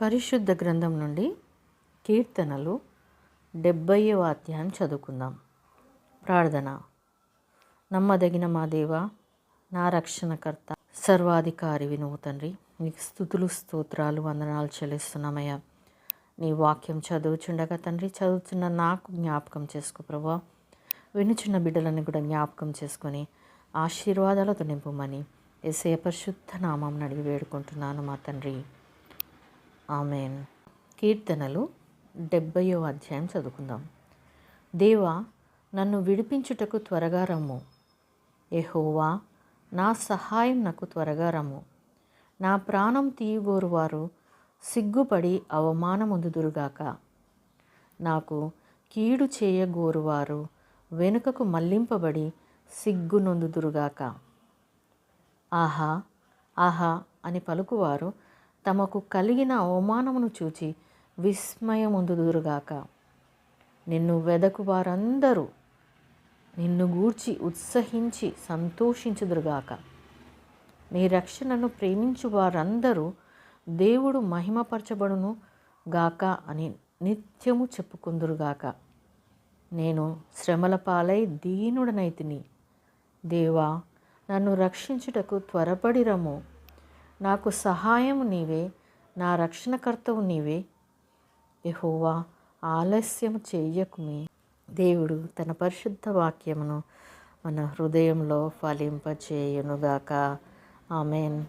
పరిశుద్ధ గ్రంథం నుండి కీర్తనలు డెబ్బైవ అధ్యాయం చదువుకుందాం. ప్రార్థన. నమ్మదగిన మా దేవ నా రక్షణకర్త సర్వాధికారి వినువు తండ్రి. నీకు స్థుతులు స్తోత్రాలు వందనాలు చెల్లిస్తున్నామయ్యా. నీ వాక్యం చదువుచుండగా తండ్రి చదువుతున్న నాకు జ్ఞాపకం చేసుకో ప్రభా. వినుచున్న బిడ్డలను కూడా జ్ఞాపకం చేసుకొని ఆశీర్వాదాలతో నింపమని ఎసే పరిశుద్ధ నామం నడిగి వేడుకుంటున్నాను మా తండ్రి. ఆమెన్. కీర్తనలు డెబ్బయో అధ్యాయం చదువుకుందాం. దేవా నన్ను విడిపించుటకు త్వరగా రమ్ము. ఎహోవా నా సహాయం నాకు త్వరగా రమ్ము. నా ప్రాణం తీయగోరు వారు సిగ్గుపడి అవమానముందుదురుగాక. నాకు కీడు చేయగోరువారు వెనుకకు మళ్ళింపబడి సిగ్గునొందుదురుగాక. ఆహా ఆహా అని పలుకువారు తమకు కలిగిన అవమానమును చూచి విస్మయముందుదురుగాక. నిన్ను వెదకు వారందరూ నిన్ను గూర్చి ఉత్సహించి సంతోషించుదురుగాక. నీ రక్షణను ప్రేమించు వారందరూ దేవుడు మహిమపరచబడును గాక అని నిత్యము చెప్పుకుందురుగాక. నేను శ్రమల పాలై దీనుడనైతిని దేవా నన్ను రక్షించుటకు త్వరపడిరము. నాకు సహాయం నీవే నా రక్షణకర్తవు నీవే. యహోవా ఆలస్యం చెయ్యకుమి దేవుడు తన పరిశుద్ధ వాక్యమును మన హృదయంలో ఫలింపచేయునుగాక. ఆమెన్.